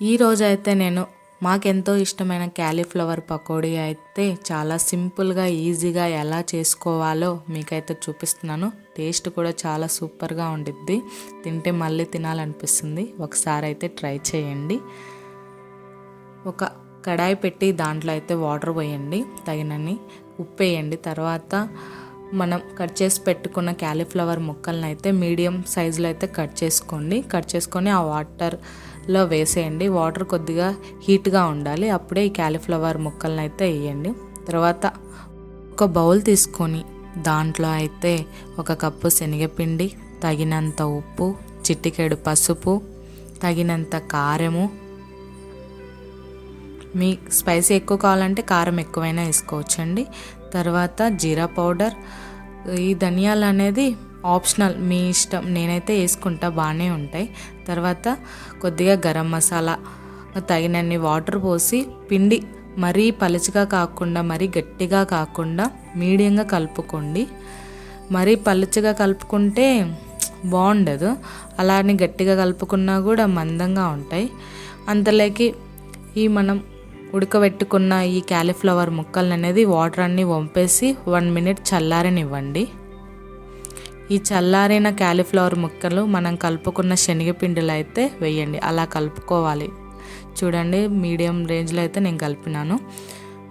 ఈరోజు అయితే నేను మాకెంతో ఇష్టమైన క్యాలీఫ్లవర్ పకోడీ అయితే చాలా సింపుల్గా ఈజీగా ఎలా చేసుకోవాలో మీకైతే చూపిస్తున్నాను. టేస్ట్ కూడా చాలా సూపర్గా ఉండిద్ది. తింటే మళ్ళీ తినాలనిపిస్తుంది. ఒకసారి అయితే ట్రై చేయండి. ఒక కడాయి పెట్టి దాంట్లో అయితే వాటర్ పోయండి తగినన్ని ఉప్పు వేయండి తర్వాత మనం కట్ చేసి పెట్టుకున్న క్యాలీఫ్లవర్ ముక్కలను అయితే మీడియం సైజులో అయితే కట్ చేసుకోండి. కట్ చేసుకొని ఆ వాటర్ లో వేసేయండి. వాటర్ కొద్దిగా హీట్గా ఉండాలి. అప్పుడే ఈ క్యాలీఫ్లవర్ ముక్కలను అయితే వేయండి తర్వాత ఒక బౌల్ తీసుకొని దాంట్లో అయితే ఒక కప్పు శనగపిండి తగినంత ఉప్పు చిట్టికేడు పసుపు తగినంత కారము. మీ స్పైసీ ఎక్కువ కావాలంటే కారం ఎక్కువైనా వేసుకోవచ్చండి. తర్వాత జీరా పౌడర్. ఈ ధనియాలు అనేది ఆప్షనల్ మీ ఇష్టం. నేనైతే వేసుకుంటా బాగానే ఉంటాయి. తర్వాత కొద్దిగా గరం మసాలా తగినన్ని వాటర్ పోసి పిండి మరీ పలుచగా కాకుండా మరీ గట్టిగా కాకుండా మీడియంగా కలుపుకోండి. మరీ పలుచగా కలుపుకుంటే బాగుండదు అలానే గట్టిగా కలుపుకున్నా కూడా మందంగా ఉంటాయి. అంతలోకి ఈ మనం ఉడకబెట్టుకున్న ఈ క్యాలీఫ్లవర్ ముక్కలు అనేది వాటర్ అన్ని వంపేసి వన్ మినిట్ చల్లారనివ్వండి. ఈ చల్లారిన క్యాలీఫ్లవర్ ముక్కలు మనం కలుపుకున్న శనగపిండిలో అయితే వేయండి. అలా కలుపుకోవాలి. చూడండి మీడియం రేంజ్లో అయితే నేను కలిపినాను.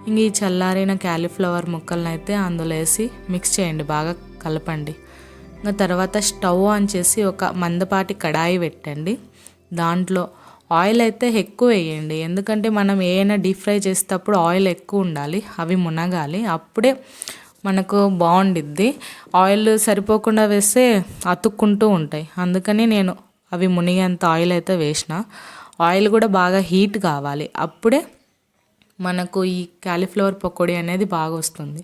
ఇంక ఈ చల్లారిన క్యాలీఫ్లవర్ ముక్కలను అయితే అందులో వేసి మిక్స్ చేయండి బాగా కలపండి. ఇంకా తర్వాత స్టవ్ ఆన్ చేసి ఒక మందపాటి కడాయి పెట్టండి. దాంట్లో ఆయిల్ అయితే ఎక్కువ వేయండి. ఎందుకంటే మనం ఏమైనా డీప్ ఫ్రై చేసేటప్పుడు ఆయిల్ ఎక్కువ ఉండాలి అవి మునగాలి. అప్పుడే మనకు బాగుండిద్ది. ఆయిల్ సరిపోకుండా వేస్తే అతుక్కుంటూ ఉంటాయి. అందుకని నేను అవి మునిగేంత ఆయిల్ అయితే వేసిన. ఆయిల్ కూడా బాగా హీట్ కావాలి. అప్పుడే మనకు ఈ క్యాలీఫ్లవర్ పకోడీ అనేది బాగా వస్తుంది.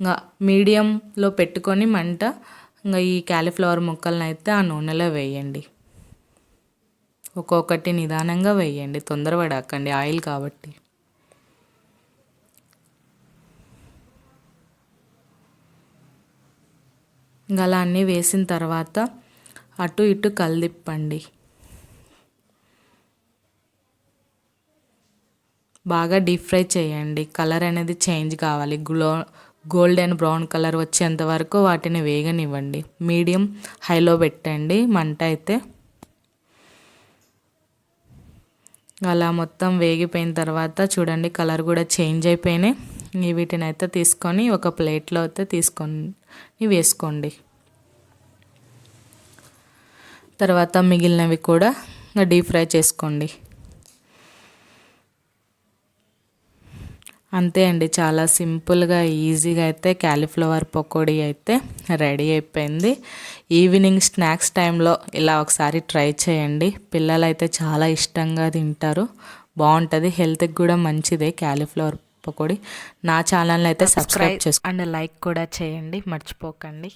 ఇంకా మీడియంలో పెట్టుకొని మంట ఇంకా ఈ క్యాలీఫ్లవర్ ముక్కలను అయితే ఆ నూనెలో వేయండి. ఒక్కొక్కటి నిదానంగా వేయండి. తొందరపడకండి. ఆయిల్ కాబట్టి. ఇంకా అలా అన్నీ వేసిన తర్వాత అటు ఇటు కలిదిప్పండి బాగా డీప్ ఫ్రై చేయండి. కలర్ అనేది చేంజ్ కావాలి. గ్లో గోల్డెన్ బ్రౌన్ కలర్ వచ్చేంత వరకు వాటిని వేగనివ్వండి. మీడియం హైలో పెట్టండి. మంట అయితే అలా మొత్తం వేగిపోయిన తర్వాత చూడండి కలర్ కూడా చేంజ్ అయిపోయినాయి. వీటిని అయితే తీసుకొని ఒక ప్లేట్లో అయితే తీసుకొని వేసుకోండి. తర్వాత మిగిలినవి కూడా డీప్ ఫ్రై చేసుకోండి. అంతే అండి చాలా సింపుల్గా ఈజీగా అయితే క్యాలీఫ్లవర్ పకోడీ అయితే రెడీ అయిపోయింది. ఈవినింగ్ స్నాక్స్ టైంలో ఇలా ఒకసారి ట్రై చేయండి. పిల్లలు అయితే చాలా ఇష్టంగా తింటారు. బాగుంటుంది హెల్త్కి కూడా మంచిదే క్యాలీఫ్లవర్ పకోడీ. నా ఛానల్ని అయితే సబ్స్క్రైబ్ చేసుకోండి అండ్ లైక్ కూడా చేయండి మర్చిపోకండి.